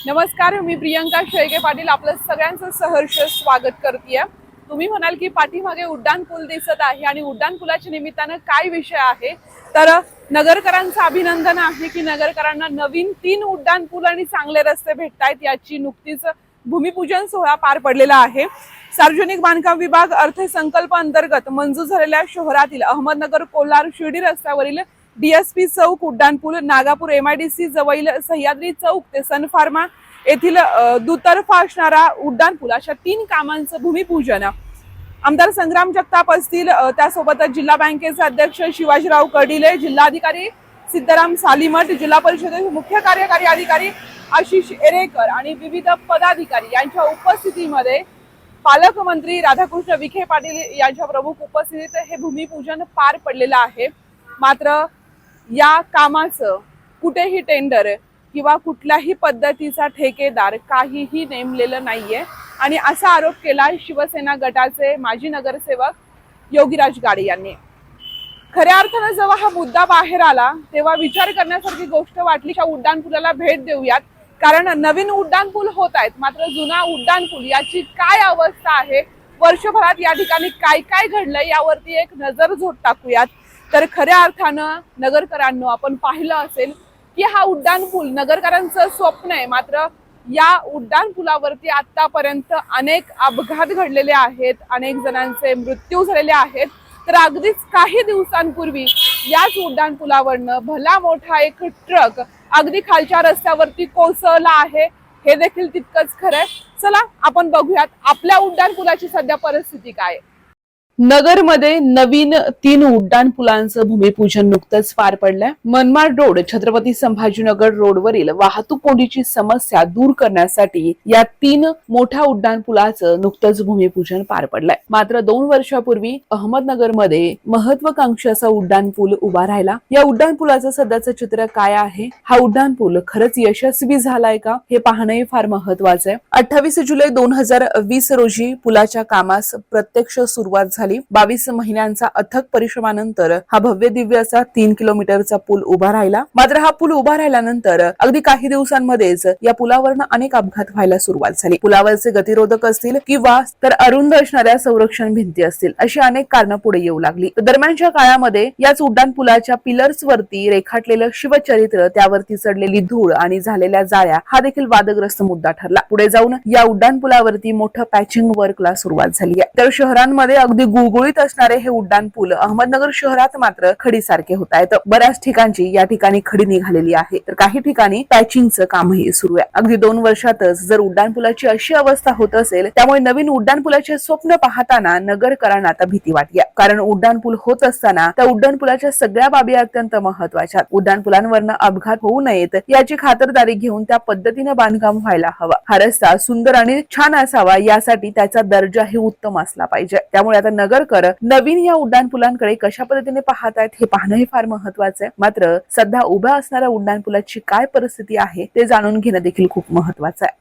नमस्कार मी प्रियंका शेळके पाटील आपलं सगळ्यांचं सहर्ष स्वागत करते तुम्ही म्हणाल की पाठीमागे उड्डाण पूल दिसत आहे आणि उड्डाण पुलाच्या निमित्तानं काय विषय आहे? तर नगरकरांचं अभिनंदन आहे की नगरकरांना नवीन तीन उड्डाण पूल आणि चांगले रस्ते भेटत आहेत याची नुकतीच भूमिपूजन सोहळा पार पडलेला आहे. सार्वजनिक बांधकाम विभाग अर्थसंकल्प अंतर्गत मंजूर झालेल्या शहरातील अहमदनगर कोल्हार शिर्डी रस्त्यावरील डीएसपी चौक उड्डाणपूल नागापूर एमआयडीसी जवळील सह्याद्री चौक ते सन फार्मा येथील दुतर्फा असणारा उड्डाणपूल अशा तीन कामांचं भूमिपूजन. आमदार संग्राम जगताप असतील त्यासोबतच जिल्हा बँकेचे अध्यक्ष शिवाजीराव कडिले जिल्हाधिकारी सिद्धराम सालीमठ जिल्हा परिषदेचे मुख्य कार्यकारी अधिकारी आशिष एरेकर आणि विविध पदाधिकारी यांच्या उपस्थितीमध्ये पालकमंत्री राधाकृष्ण विखे पाटील यांच्या प्रमुख उपस्थितीत हे भूमिपूजन पार पडलेलं आहे. मात्र या कामाचं कुठेही टेंडर किंवा कुठल्याही पद्धतीचा ठेकेदार काहीही नेमलेलं नाहीये. आणि असा आरोप केला शिवसेना गटाचे माजी नगरसेवक योगीराज गाडे यांनी. खऱ्या अर्थानं जेव्हा हा मुद्दा बाहेर आला तेव्हा विचार करण्यासारखी गोष्ट वाटली ह्या उड्डाणपुलाला भेट देऊयात. कारण नवीन उड्डाणपूल होत आहेत मात्र जुना उड्डाणपूल याची काय अवस्था आहे? वर्षभरात या ठिकाणी काय काय घडलंय? यावरती एक नजर झोट टाकूयात. तर खऱ्या अर्थानं नगरकरांनो आपण पाहिलं असेल की हा उड्डाण पूल नगरकरांचं स्वप्न आहे. मात्र या उड्डाण पुलावरती आतापर्यंत अनेक अपघात घडलेले आहेत अनेक जणांचे मृत्यू झालेले आहेत. तर अगदीच काही दिवसांपूर्वी याच उड्डाण पुलावरनं भला मोठा एक ट्रक अगदी खालच्या रस्त्यावरती कोसळला आहे. हे देखील तितकंच खरंय चला आपण बघूयात आपल्या उड्डाण पुलाची सध्या परिस्थिती काय आहे. नगरमध्ये नवीन तीन उड्डाण पुलांचं भूमिपूजन नुकतंच पार पडलंय. मनमाड रोड छत्रपती संभाजीनगर रोडवरील वाहतूक कोंडीची समस्या दूर करण्यासाठी या तीन मोठ्या उड्डाण पुलाचं नुकतंच भूमिपूजन पार पडलंय. मात्र दोन वर्षापूर्वी अहमदनगरमध्ये महत्वाकांक्षी असा उड्डाण पूल उभा राहिला. या उड्डाण पुलाचं सध्याचं चित्र काय आहे? हा उड्डाण पूल खरंच यशस्वी झालाय का? हे पाहणंही फार महत्वाचं आहे. अठ्ठावीस जुलै दोन हजार वीस रोजी पुलाच्या कामास प्रत्यक्ष सुरुवात झाली. बावीस महिन्यांचा अथक परिश्रमानंतर हा भव्य दिव्य असा तीन किलोमीटरचा पूल उभा राहिला. मात्र हा पूल उभा राहिल्यानंतर अगदी काही दिवसांमध्येच या पुलावरनं अनेक अपघात व्हायला सुरुवात झाली. पुलावरचे गतिरोधक असतील किंवा तर अरुंद असणाऱ्या संरक्षण भिंती असतील अशी अनेक कारणं पुढे येऊ लागली. दरम्यानच्या काळामध्ये याच उड्डाण पुलाच्या पिलर्स वरती रेखाटलेलं शिवचरित्र त्यावरती चढलेली धूळ आणि झालेल्या जाळ्या हा देखील वादग्रस्त मुद्दा ठरला. पुढे जाऊन या उड्डाण पुलावरती मोठं पॅचिंग वर्कला सुरुवात झाली आहे. तर शहरांमध्ये अगदी गुळगुळीत असणारे हे उड्डाण पूल अहमदनगर शहरात मात्र खडीसारखे होत आहेत. बऱ्याच ठिकाणची या ठिकाणी खडी निघालेली आहे. तर काही ठिकाणी पॅचिंगचं कामही सुरू आहे. अगदी दोन वर्षातच जर उड्डाण पुलाची अशी अवस्था होत असेल त्यामुळे नवीन उड्डाण पुलाचे स्वप्न पाहताना नगरकरांना आता भीती वाटली कारण उड्डाण पूल होत असताना त्या उड्डाण पुलाच्या सगळ्या बाबी अत्यंत महत्त्वाच्या उड्डाण पुलांवरनं अपघात होऊ नयेत याची खातरदारी घेऊन त्या पद्धतीनं बांधकाम व्हायला हवा. हा रस्ता सुंदर आणि छान असावा यासाठी त्याचा दर्जाही उत्तम असला पाहिजे. त्यामुळे आता नगरकर नवीन या उड्डाणपुलांकडे कशा पद्धतीने पाहत आहेत हे पाहणंही फार महत्वाचं आहे. मात्र सध्या उभ्या असणाऱ्या उड्डाणपुलाची काय परिस्थिती आहे ते जाणून घेणं देखील खूप महत्वाचं आहे.